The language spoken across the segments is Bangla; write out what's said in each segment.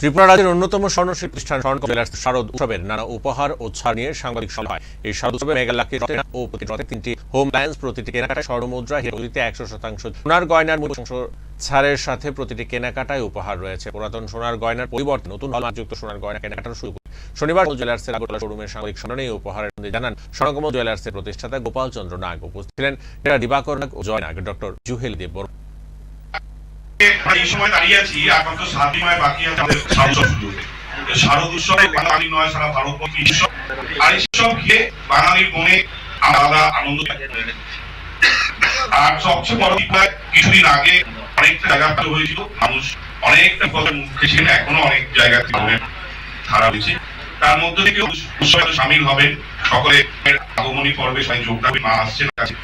ত্রিপুরা রাজ্যের অন্যতম স্বর্ণশিল্প প্রতিষ্ঠান স্বর্ণ জুয়েলার্স শারদ উৎসবের নানা উপহার ও ছাড় নিয়ে সাংবাদিক সভা হয় এই শারদ উৎসবে মেগালাকি ও প্রতি তিনটি হোম প্ল্যান্স প্রতিটি কেনাকাটায় স্বর্ণমুদ্রা হিরোদিতে একশো শতাংশ সোনার গয়নার মূল্য ছাড়ের সাথে প্রতিটি কেনাকাটায় উপহার রয়েছে পুরাতন সোনার গয়নার পরিবর্তে নতুন হলমার্কযুক্ত সোনার গয়না কেনাকাটার শুরু। শনিবার জুয়েলার্সের আগরতলা শোরুমের সাংবাদিক সম্মেলনে এই উপহারের জানান, স্বর্ণকমল জুয়েলার্সের প্রতিষ্ঠাতা গোপাল চন্দ্র নাগ উপস্থিত ছিলেন এরা দিবাকর নাগ ও জয় নাগ, ডক্টর জুহেল দেব বর্মা। আমরা এই সময় দাঁড়িয়ে আছি, এখন তো সাত দিনের বাকি আছে শারদ উৎসব বাঙালি নয়, সারা ভারতবর্ষ উৎসব? আর এই সব ঘিরে বাঙালির মনে আলাদা আনন্দ আর সবচেয়ে বড় বিষয় কিছুদিন আগে অনেকটা জায়গা হয়েছিল, মানুষ অনেকটা বিপদের মুখে ছিলেন, এখনও অনেক জায়গা জীবনের ধারা হয়েছে তার মধ্যে থেকে উৎসবে সামিল হবেন, সকলে আগমনী পর্বে সবাই যোগ দেবেন মা আসছেন। কাছে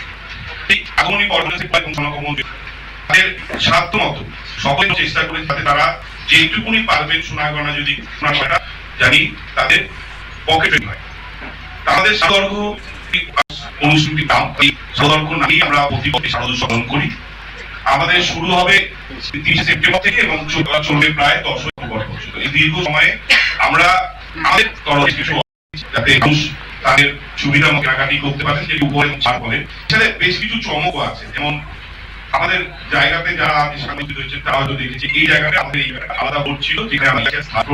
আগমনী পর্বে তাদের সাধ্য মতো সকলে চেষ্টা করে যাতে তারা যেটুকুনি পারবেন সোনাগণা যদি জানি তাদের পকেটে হয়। তাদের সতর্ক অনুষ্ঠানটি নাম নামই আমরা উৎসব করি। আমাদের শুরু হবে তিরিশে সেপ্টেম্বর থেকে এবং চলবে প্রায় দশ অক্টোবর পর্যন্ত। এই দীর্ঘ সময়ে আমরা আমাদের কিছু যাতে মানুষ তাদের সুবিধা মতো করতে পারেন উপরে ছাড় এছাড়া বেশ কিছু চমকও আছে। যেমন আমাদের জায়গাতে যারা আমি সাংবাদিক রয়েছে তারা যদি দেখেছি, এই জায়গাটা আমাদের এই আলাদা বোর্ড ছিল যেখানে আমরা স্থান